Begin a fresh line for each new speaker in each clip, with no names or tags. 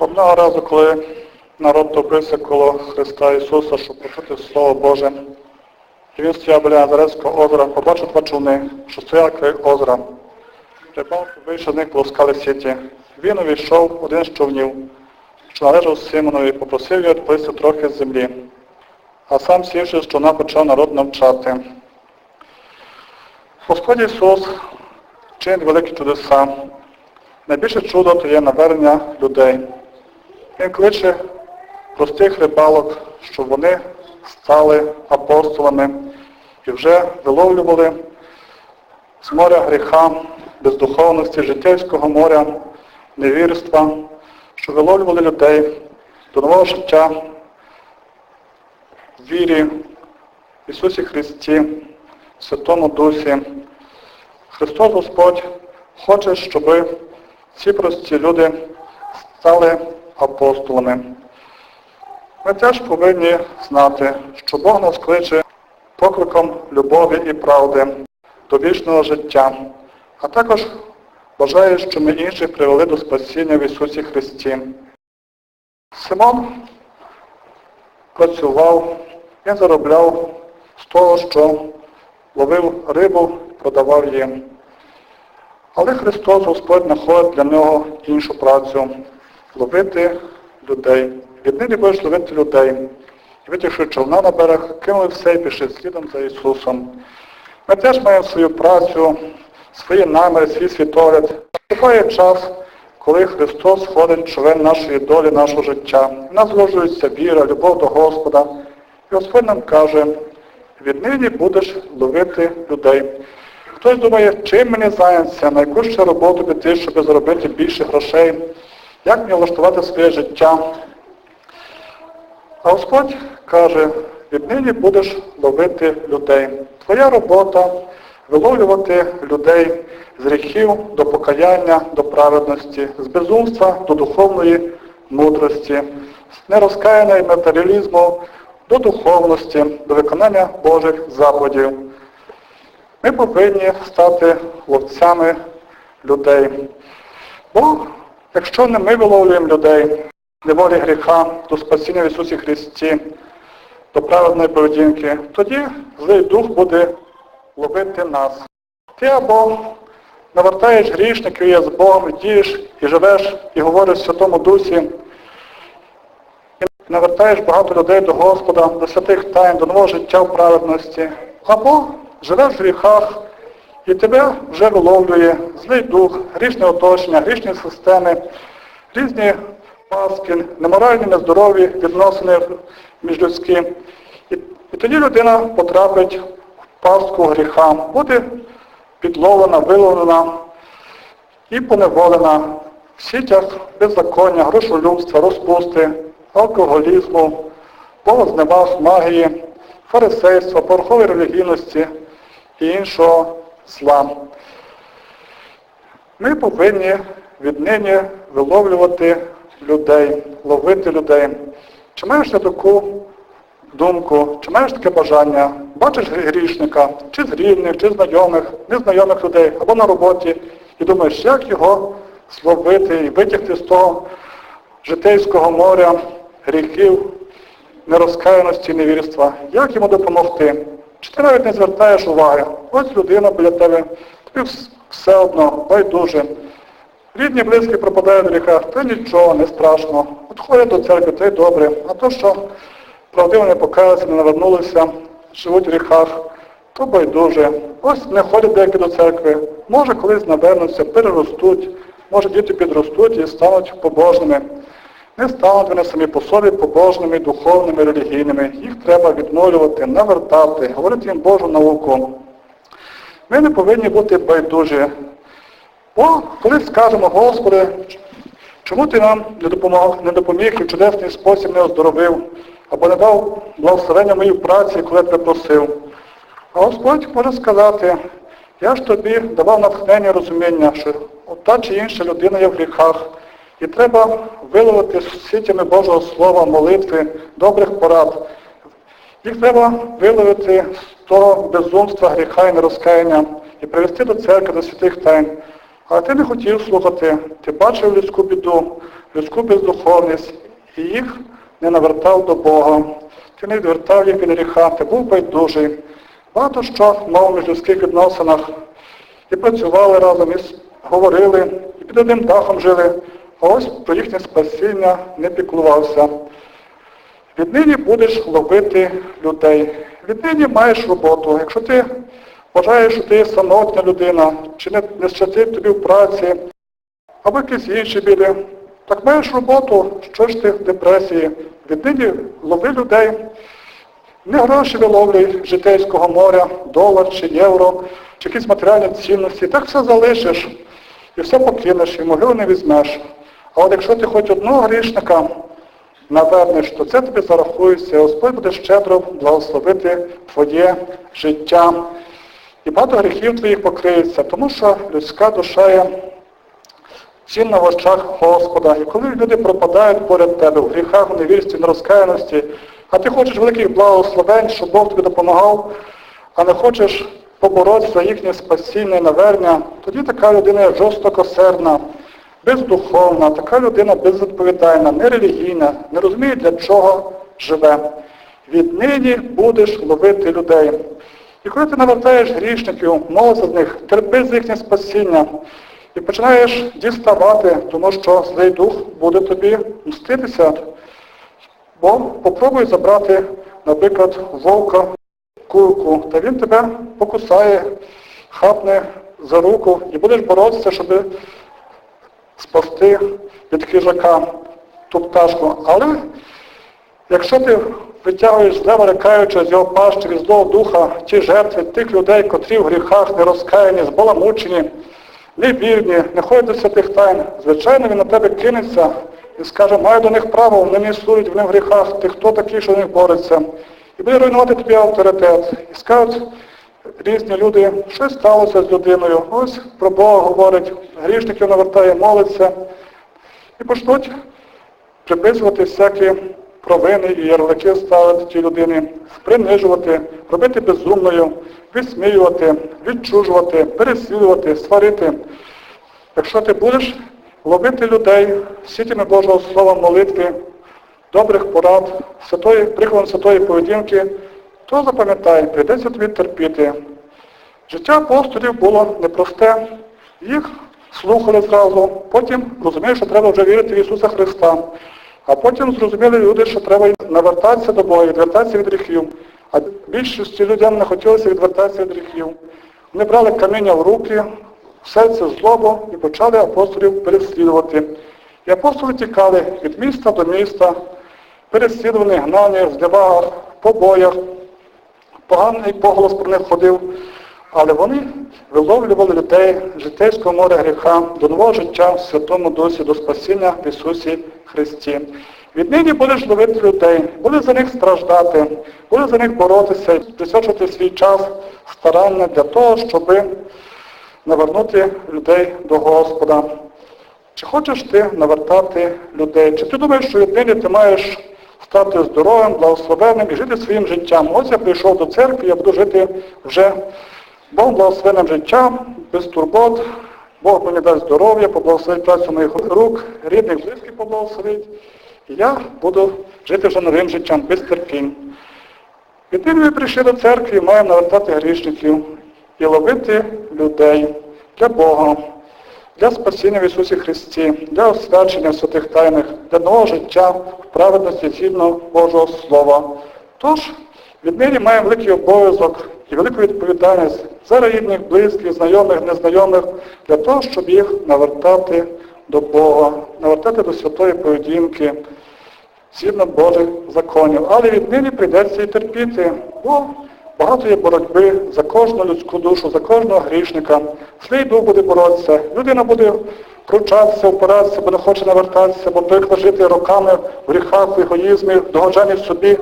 Одного разу, коли народ топився коло Христа Ісуса, щоб почути Слово Боже, і він стояв біля Назарецького озера, побачив два човни, що стояли край озера. Рибалки вийшов з них полоскали сіті. Він увійшов один з човнів, що належав Симонові, попросив його відплисти трохи з землі. А сам сівши з човна, почав народ навчати. Господь Ісус чинить великі чудеса. Найбільше чудо то є навернення людей. Він кличе простих рибалок, щоб вони стали апостолами і вже виловлювали з моря гріха, бездуховності, життєвського моря, невірства, що виловлювали людей до нового життя вірі в Ісусі Христі, Святому Дусі. Христос Господь хоче, щоб ці прості люди стали апостолами. Ми теж повинні знати, що Бог нас кличе покликом любові і правди до вічного життя, а також бажає, щоб ми інших привели до спасіння в Ісусі Христі. Симон працював, він заробляв з того, що ловив рибу, продавав їм. Але Христос Господь знаходить для нього іншу працю ловити людей. Віднині будеш ловити людей. І витягши човна на берег, кинули все і пішли слідом за Ісусом. Ми теж маємо свою працю, свої наміри, свій світогляд. Буває час, коли Христос входить в човен нашої долі, нашого життя. В нас зложується віра, любов до Господа. І Господь нам каже, віднині будеш ловити людей. Хтось думає, чим мені зайнятися, на яку ще роботу піти, щоб заробити більше грошей, як мені влаштувати своє життя. А Господь каже, віднині будеш ловити людей. Твоя робота виловлювати людей з гріхів до покаяння, до праведності, з безумства до духовної мудрості, з нерозкаяння матеріалізму до духовності, до виконання Божих заповідей. Ми повинні стати ловцями людей. Бо якщо не ми виловлюємо людей, неволі гріха, до спасіння в Ісусі Христі, до праведної поведінки, тоді злий дух буде ловити нас. Ти або навертаєш грішників, є з Богом, дієш, і живеш, і говориш в Святому Дусі, і навертаєш багато людей до Господа, до святих тайн, до нового життя в праведності. Або живеш в гріхах, і тебе вже виловлює злий дух, грішне оточення, грішні системи, різні паски, неморальні, нездорові відносини міжлюдські. І, і тоді людина потрапить в пастку гріха, буде підловлена, виловлена і поневолена в сітях беззаконня, грошолюбства, розпусти, алкоголізму, богозневаг, магії, фарисейства, порохової релігійності і іншого зла. Ми повинні віднині виловлювати людей, ловити людей. Чи маєш ти таку думку, чи маєш таке бажання, бачиш грішника, чи з рівних, чи знайомих, незнайомих людей, або на роботі, і думаєш, як його зловити і витягти з того житейського моря гріхів, нерозкаяності, невірства, як йому допомогти? Чи ти навіть не звертаєш уваги? Ось людина біля тебе, тобі все одно, байдуже. Рідні, близькі пропадають в гріхах, то нічого, не страшно. От ходять до церкви, й добре. А то, що правдиво не покаялися, не навернулися, живуть в гріхах, то байдуже. Ось не ходять деякі до церкви. Може колись навернуться, переростуть, може діти підростуть і стануть побожними. Не стануть самі по собі побожними, духовними, релігійними. Їх треба відмолювати, навертати, говорити їм Божу науку. Ми не повинні бути байдужі. Бо коли скажемо, Господи, чому ти нам не допомог, не допоміг і в чудесний спосіб не оздоровив, або не дав благословення моїй праці, коли я тебе просив. А Господь може сказати, я ж тобі давав натхнення розуміння, що та чи інша людина є в гріхах, і треба виловити з сітями Божого Слова, молитви, добрих порад. Їх треба виловити з того безумства, гріха і нерозкаяння і привести до церкви, до святих тайн. Але ти не хотів слухати, ти бачив людську біду, людську бездуховність і їх не навертав до Бога. Ти не відвертав їх від гріха, ти був байдужий. Багато що мав між людських відносинах. І працювали разом, і говорили, і під одним дахом жили, а ось про їхнє спасіння не піклувався. Віднині будеш ловити людей. Віднині маєш роботу. Якщо ти вважаєш, що ти самотня людина, чи не, не щастить тобі в праці, або якісь інші біди, так маєш роботу, що ж ти в депресії. Віднині лови людей. Не гроші виловлюй житейського моря, долар чи євро, чи якісь матеріальні цінності. Так все залишиш і все покинеш, і могилу не візьмеш. А от якщо ти хоч одного грішника навернеш, то це тобі зарахується, і Господь буде щедро благословити твоє життя. І багато гріхів твоїх покриється, тому що людська душа є цінна в очах Господа. І коли люди пропадають поряд тебе в гріхах, в невірстві, нерозкаяності, а ти хочеш великих благословень, щоб Бог тобі допомагав, а не хочеш поборотися за їхнє спасіння і навернення, тоді така людина є жорстокосердна, бездуховна, така людина безвідповідальна, нерелігійна, не розуміє, для чого живе. Віднині будеш ловити людей. І коли ти навертаєш грішників, молися з них, терпи за їхнє спасіння і починаєш діставати, тому що злий дух буде тобі мститися. Бо попробуй забрати, наприклад, вовка, курку, та він тебе покусає, хапне за руку і будеш боротися, щоб спасти від хижака ту пташку. Але якщо ти витягуєш з лева рекаючи з його пащі злого духа ті жертви тих людей, котрі в гріхах не розкаяні, збаламучені, невірні, не ходять до святих тайн, звичайно, він на тебе кинеться і скаже, маю до них право, вони не судять, вони в гріхах, ти хто такий, що до них бореться. І буде руйнувати тобі авторитет. І скажуть різні люди, що сталося з людиною. Ось про Бога говорить, грішників навертає, молиться. І почнуть приписувати всякі провини і ярлики ставити тій людині, принижувати, робити безумною, висміювати, відчужувати, переслідувати, сварити. Якщо ти будеш ловити людей сітями Божого Слова молитви, добрих порад, святої, прикладом святої поведінки, то запам'ятай, прийдеться тобі терпіти. Життя апостолів було непросте, їх слухали зразу, потім розуміли, що треба вже вірити в Ісуса Христа. А потім зрозуміли люди, що треба навертатися до Бога, відвертатися від гріхів. А більшості людям не хотілося відвертатися від гріхів. Вони брали каміння в руки, в серце злобу і почали апостолів переслідувати. І апостоли тікали від міста до міста, переслідувані, гнані, в здивагах, побоях. Поганий поголос про них ходив. Але вони виловлювали людей з житейського моря гріха до нового життя в Святому Дусі, до спасіння в Ісусі Христі. Віднині будеш ловити людей, будеш за них страждати, будеш за них боротися, присвячувати свій час старання для того, щоб навернути людей до Господа. Чи хочеш ти навертати людей? Чи ти думаєш, що віднині ти маєш стати здоровим, благословенним і жити своїм життям? Ось я прийшов до церкви, я буду жити вже Бог благословенним життям, без турбот, Бог мені дасть здоров'я, поблагословить працю моїх рук, рідних, близьких поблагословить. І я буду жити вже новим життям, без терпінь. Відтим ми прийшли до церкви і маємо навертати грішників і ловити людей для Бога, для спасіння в Ісусі Христі, для освячення святих тайних, для нового життя праведності згідно Божого Слова. Тож, віднині маємо великий обов'язок і велику відповідальність за рідних, близьких, знайомих, незнайомих, для того, щоб їх навертати до Бога, навертати до святої поведінки, згідно Божих законів. Але віднині прийдеться і терпіти, бо багато є боротьби за кожну людську душу, за кожного грішника. Злий дух буде боротися, людина буде кручатися, опиратися, бо не хоче навертатися, бо звикла жити роками в гріхах, в егоїзмі, в догоджанні собі.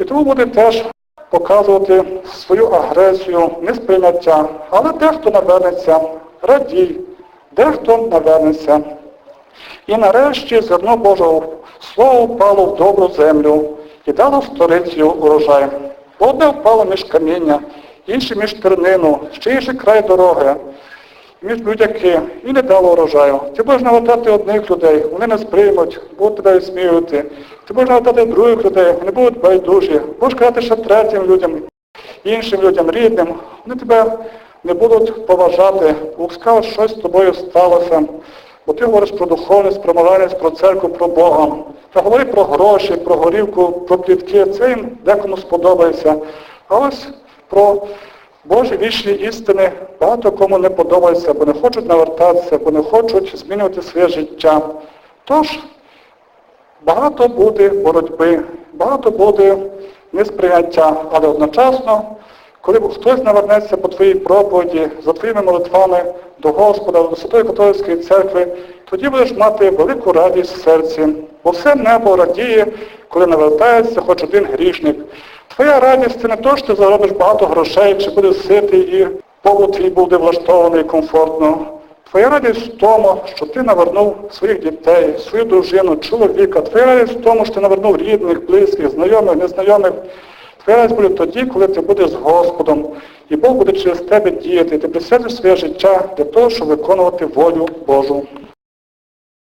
І тому буде теж показувати свою агресію, несприйняття. Але дехто навернеться, радій, дехто навернеться. І нарешті зерно Божого Слово впало в добру землю і дало сторицю урожай. Одне впало між каміння, інше між тернину, ще інший край дороги. між будь-які і не дало урожаю. Ти будеш навертати одних людей, вони не сприймуть, будуть тебе відсміювати. Ти будеш навертати других людей, вони будуть байдужі. Будеш казати ще третім людям, іншим людям, рідним, вони тебе не будуть поважати, бо скажуть, щось з тобою сталося. Бо ти говориш про духовність, про моральність, про церкву, про Бога. Та говори про гроші, про горівку, про плітки. Це їм декому сподобається. А ось про Божі вічні істини багато кому не подобається, бо не хочуть навертатися, бо не хочуть змінювати своє життя. Тож багато буде боротьби, багато буде несприйняття, але одночасно, коли хтось навернеться по твоїй проповіді, за твоїми молитвами до Господа, до Святої Католицької церкви, тоді будеш мати велику радість в серці. Бо все небо радіє, коли навертається хоч один грішник. Твоя радість це не то, що ти заробиш багато грошей, чи будеш ситий і побут твій буде влаштований комфортно. Твоя радість в тому, що ти навернув своїх дітей, свою дружину, чоловіка. Твоя радість в тому, що ти навернув рідних, близьких, знайомих, незнайомих. Твоя буде тоді, коли ти будеш з Господом, і Бог буде через тебе діяти, і ти присвятиш своє життя для того, щоб виконувати волю Божу.